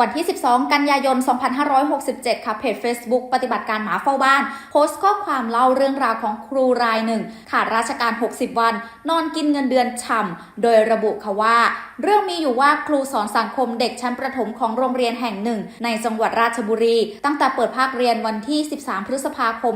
วันที่ 12 กันยายน 2567 ค่ะ เพจ Facebook ปฏิบัติการหมาเฝ้าบ้าน โพสต์ข้อความเล่าเรื่องราวของครูรายหนึ่ง ขาดราชการ 60 วัน นอนกินเงินเดือนฉ่ำ โดยระบุค่ะว่า เรื่องมีอยู่ว่าครูสอนสังคมเด็กชั้นประถมของโรงเรียนแห่งหนึ่ง ในจังหวัดราชบุรี ตั้งแต่เปิดภาคเรียนวันที่ 13 พฤษภาคม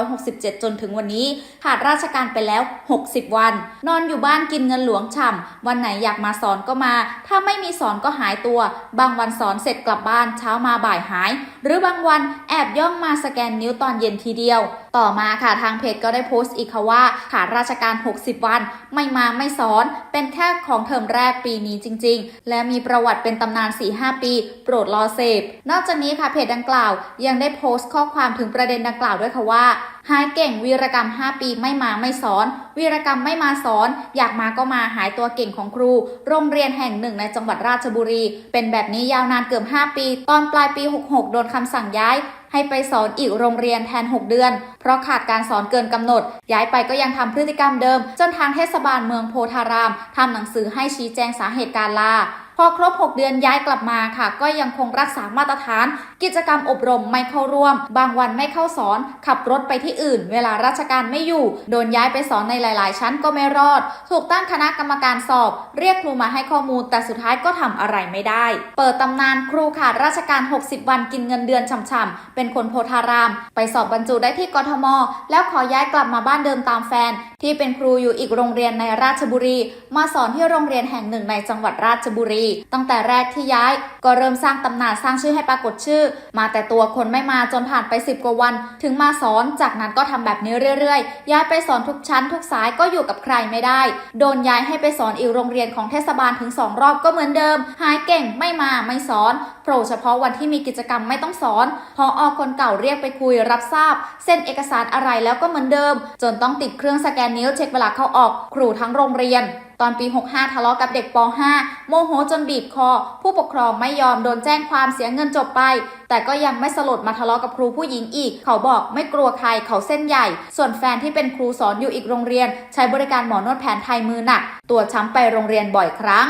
2567 จนถึงวันนี้ ขาดราชการไปแล้ว 60 วัน นอนอยู่บ้านกินเงินหลวงฉ่ำวันไหนอยากมาสอนก็มา ถ้าไม่มีสอนก็หายตัว บางวันสอนเสร็จกลับบ้านเช้ามาบ่ายหาย หรือบางวันแอบย่องมาสแกนนิ้วตอนเย็นทีเดียว ต่อมาค่ะทางเพจก็ได้โพสต์อีกค่ะว่าขาดราชการ 60 วันไม่มาไม่สอน เป็นแค่ของเทอมแรกปีนี้จริง ๆ และมีประวัติเป็นตำนาน 4-5 ปี โปรดรอเสพ นอกจากนี้ค่ะเพจดังกล่าว ยังได้โพสต์ข้อความถึงประเด็นดังกล่าวด้วยค่ะว่าหายเก่งวีรกรรม 5 ปีไม่มาไม่สอน วีรกรรมไม่มาสอน อยากมาก็มาหายตัวเก่งของครู โรงเรียนแห่งหนึ่งในจังหวัดราชบุรี เป็นแบบนี้ยาวนานเกือบ 5 ปี ตอนปลายปี 66 โดนคำสั่งย้าย ให้ไปสอนอีกโรงเรียนแทน 6 เดือน เพราะขาดการสอนเกินกำหนด ย้ายไปก็ยังทำพฤติกรรมเดิม จนทางเทศบาลเมืองโพธารามทำหนังสือให้ชี้แจงสาเหตุการลา พอครบ 6 เดือนย้ายกลับมาค่ะ ก็ยังคงรักษามาตรฐาน กิจกรรมอบรมไม่เข้าร่วม บางวันไม่เข้าสอน ขับรถไปที่อื่น เวลาราชการไม่อยู่ โดนย้ายไปสอนในหลาย ๆ ชั้นก็ไม่รอด ถูกตั้งคณะกรรมการสอบ เรียกครูมาให้ข้อมูล แต่สุดท้ายก็ทำอะไรไม่ได้ เปิดตำนานครูขาดราชการ 60 วันกินเงินเดือนช่ำๆเป็นคนโพธาราม ไปสอบบรรจุได้ที่กทม แล้วขอย้ายกลับมาบ้านเดิมตามแฟนที่เป็นครูอยู่อีกโรงเรียนในราชบุรี มาสอนที่โรงเรียนแห่งหนึ่งในจังหวัดราชบุรี ตั้งแต่แรกที่ย้าย ก็เริ่มสร้างตำนานสร้างชื่อให้ปรากฏชื่อ มาแต่ตัวคนไม่มาจนผ่านไป 10 กว่าวัน ถึงมาสอนจากนั้นก็ทำแบบนี้เรื่อยๆ ย้ายไปสอนทุกชั้น ทุกสายก็อยู่กับใครไม่ได้ โดนย้ายให้ไปสอนอีกโรงเรียนของเทศบาลถึง 2 รอบก็เหมือนเดิม หายเก่งไม่มาไม่สอนโผล่เฉพาะวันที่มีกิจกรรมไม่ต้องสอนพออคนเก่าเรียกไปคุยรับทราบ เส้นเอกสารอะไรแล้วก็เหมือนเดิม จนต้องติดเครื่องสแกนนิ้วเช็คเวลาเข้าออก ครูทั้งโรงเรียน ตอนปี 65 ทะเลาะกับเด็กป .5 โมโหจนบีบคอ ผู้ปกครองไม่ยอมโดนแจ้งความเสียเงินจบไป แต่ก็ยังไม่สลดมาทะเลาะกับครูผู้หญิงอีก เขาบอกไม่กลัวใครเขาเส้นใหญ่ ส่วนแฟนที่เป็นครูสอนอยู่อีกโรงเรียน ใช้บริการหมอนวดแผนไทยมือหนัก ตัวช้ำไปโรงเรียนบ่อยครั้ง